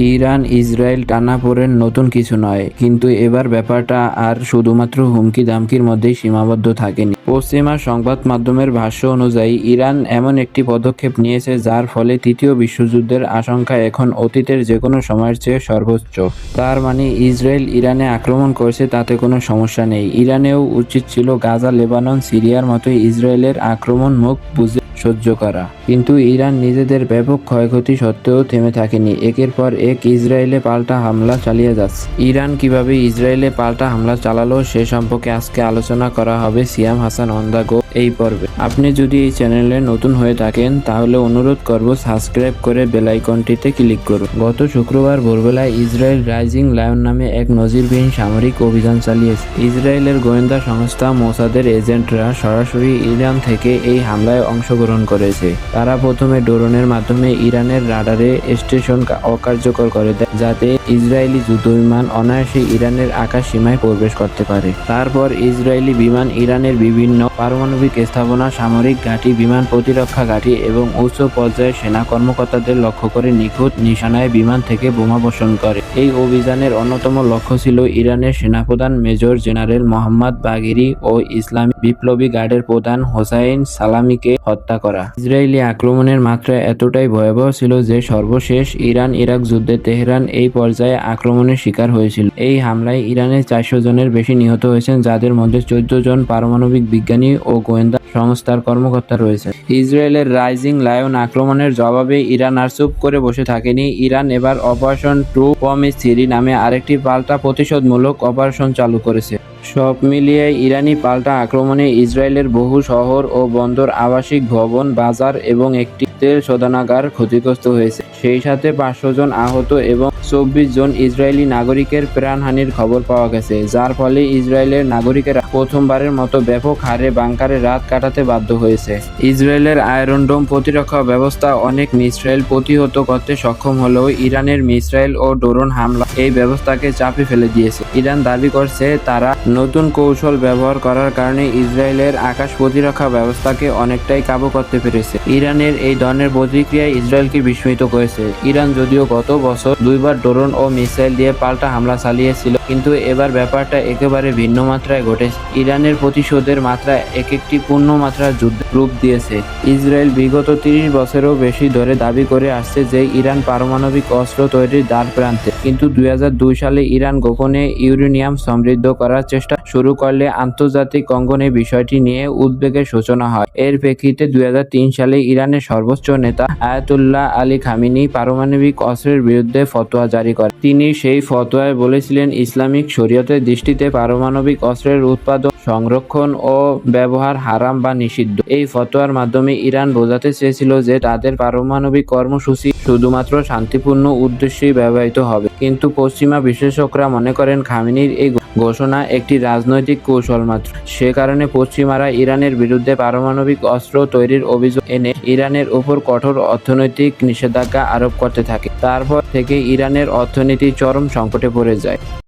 Iran, Israel টানাপোড়েন নতুন কিছু নয়। কিন্তু এবার ব্যাপারটা আর শুধুমাত্র হুমকি দামকির মধ্যেই সীমাবদ্ধ থাকেনি। পশ্চিমা সংবাদ মাধ্যমের ভাষ্য অনুযায়ী, ইরান এমন একটি পদক্ষেপ নিয়েছে যার ফলে তৃতীয় বিশ্বযুদ্ধের আশঙ্কা এখন অতীতের যে কোনো সময়ের চেয়ে সর্বোচ্চ। তার মানে ইসরায়েল ইরানে আক্রমণ করেছে তাতে কোনো সমস্যা নেই। ইরানেও উচিত ছিল গাজা, লেবানন, সিরিয়ার মতোই ইসরায়েলের আক্রমণ মুখ বুঝে সহ্য করা। কিন্তু ইরান নিজেদের ব্যাপক ক্ষয়ক্ষতি সত্ত্বেও থেমে থাকেনি। একের পর এক ইসরায়েলে পাল্টা হামলা চালিয়ে যাচ্ছে। ইরান কীভাবে ইসরায়েলে পাল্টা হামলা চালালো সে সম্পর্কে আজকে আলোচনা করা হবে সিয়াম হাসান অন গো। এই পর্বে। আপনি যদি এই চ্যানেলে নতুন হয়ে থাকেন, তাহলে অনুরোধ করব সাবস্ক্রাইব করে বেল আইকনটিতে ক্লিক করুন। গত শুক্রবার ভোরবেলায় ইসরায়েল রাইজিং লায়ন নামে এক নজিরবিহীন সামরিক অভিযান চালিয়েছে। ইসরায়েলের গোয়েন্দা সংস্থা মোসাদের এজেন্টরা সরাসরি ইরান থেকে এই হামলায় অংশগ্রহণ করেছে। তারা প্রথমে ড্রোনের মাধ্যমে ইরানের রাডারে স্টেশন অকার্যকর করে দেয়, যাতে ইসরায়েলি যুদ্ধবিমান অনায়াসে ইরানের আকাশ সীমায় প্রবেশ করতে পারে। তারপর ইসরায়েলি বিমান ইরানের বিভিন্ন পারমাণবিক স্থাপনা, সামরিক ঘাঁটি, বিমান প্রতিরক্ষা ঘাঁটি এবং উচ্চ পর্যায়ের সেনা কর্মকর্তাদের লক্ষ্য করে নিখুঁত নিশানায় বিমান থেকে বোমা বর্ষণ করে। এই অভিযানের অন্যতম লক্ষ্য ছিল ইরানের সেনাপ্রধান মেজর জেনারেল মোহাম্মদ বাগিরি ও ইসলামী বিপ্লবী গার্ডের প্রধান হোসাইন সালামিকে হত্যা করা। ইসরায়েলি আক্রমণের মাত্রা এতটাই ভয়াবহ ছিল যে সর্বশেষ ইরান ইরাক যুদ্ধে তেহরান এই পর্যায়ে আক্রমণের শিকার হয়েছিল। এই হামলায় ইরানের চারশো জনের বেশি নিহত হয়েছেন, যাদের মধ্যে চোদ্দ জন পারমাণবিক বিজ্ঞানী ও গোয়েন্দা সংস্থার কর্মকর্তা রয়েছে। ইসরায়েলের রাইজিং লায়ন আক্রমণের জবাবে ইরান আর চুপ করে বসে থাকেনি। ইরান এবার অপারেশন টু পমিস থ্রি নামে আরেকটি পাল্টা প্রতিশোধমূলক অপারেশন চালু করেছে। সব মিলিয়ে ইরানি পাল্টা আক্রমণে ইসরায়েলের বহু শহর ও বন্দর আবাসিক ভবন, বাজার এবং একটি তেল শোধনাগার ক্ষতিগ্রস্ত হয়েছে। সেই সাথে পাঁচশো জন আহত এবং চব্বিশ জন ইসরায়েলি নাগরিকের প্রাণহানির খবর পাওয়া গেছে, যার ফলে ইসরায়েলের নাগরিকেরা প্রথমবারের মতো ব্যাপক হারে বাংকারে রাত কাটাতে বাধ্য হয়েছে। ইসরায়েলের আয়রন ডোম প্রতিরক্ষা ব্যবস্থা অনেক মিসাইল প্রতিহত করতে সক্ষম হলেও ইরানের মিসাইল ও ড্রোন হামলা এই ব্যবস্থাকে চাপে ফেলে দিয়েছে। ইরান দাবি করছে, তারা নতুন কৌশল ব্যবহার করার কারণে ইসরায়েলের আকাশ প্রতিরক্ষা ব্যবস্থাকে অনেকটাই কাবু করতে পেরেছে। ইরানের এই ধরনের প্রতিক্রিয়া ইসরায়েলকে বিস্মিত করেছে। ইরান যদিও গত বছর দুইবার ড্রোন ও মিসাইল দিয়ে পাল্টা হামলা চালিয়েছিল, কিন্তু এবার ব্যাপারটা একেবারে ভিন্ন মাত্রায় ঘটেছে। ইরানের প্রতিশোধের মাত্রা এক একটি পূর্ণ মাত্রার যুদ্ধ রূপ দিয়েছে। ইসরায়েল বিগত তিরিশ বছরেরও বেশি ধরে দাবি করে আসছে যে ইরান পারমাণবিক অস্ত্র তৈরির দ্বার প্রান্তে কিন্তু দুই হাজার দুই সালে ইরান গোপনে ইউরেনিয়াম সমৃদ্ধ করার চেষ্টা শুরু করলে আন্তর্জাতিক অঙ্গনে বিষয়টি নিয়ে উদ্বেগের সূচনা হয়। এর প্রেক্ষিতে দুই সালে ইরানের সর্বোচ্চ নেতা আয়াতুল্লাহ আলী খামিনি পারমাণবিক অস্ত্রের বিরুদ্ধে ফতোয়া জারি করেন। তিনি সেই ফতোয়ায় বলেছিলেন, ইসলামিক শরীয়তের দৃষ্টিতে পারমাণবিক অস্ত্রের উৎপাদন, সংরক্ষণ ও ব্যবহার হারাম বা নিষিদ্ধ। এই ফতোয়ার মাধ্যমে ইরান বোঝাতে চেয়েছিল যে তাদের পারমাণবিক কর্মসূচি শুধুমাত্র শান্তিপূর্ণ উদ্দেশ্যেই ব্যবহৃত হবে। কিন্তু পশ্চিমা বিশেষজ্ঞরা মনে করেন, খামিনির এই ঘোষণা একটি রাজনৈতিক কৌশল মাত্র। সে কারণে পশ্চিমারা ইরানের বিরুদ্ধে পারমাণবিক অস্ত্র তৈরির অভিযোগ এনে ইরানের উপর কঠোর অর্থনৈতিক নিষেধাজ্ঞা আরোপ করতে থাকে। তারপর থেকে ইরানের অর্থনীতি চরম সংকটে পড়ে যায়।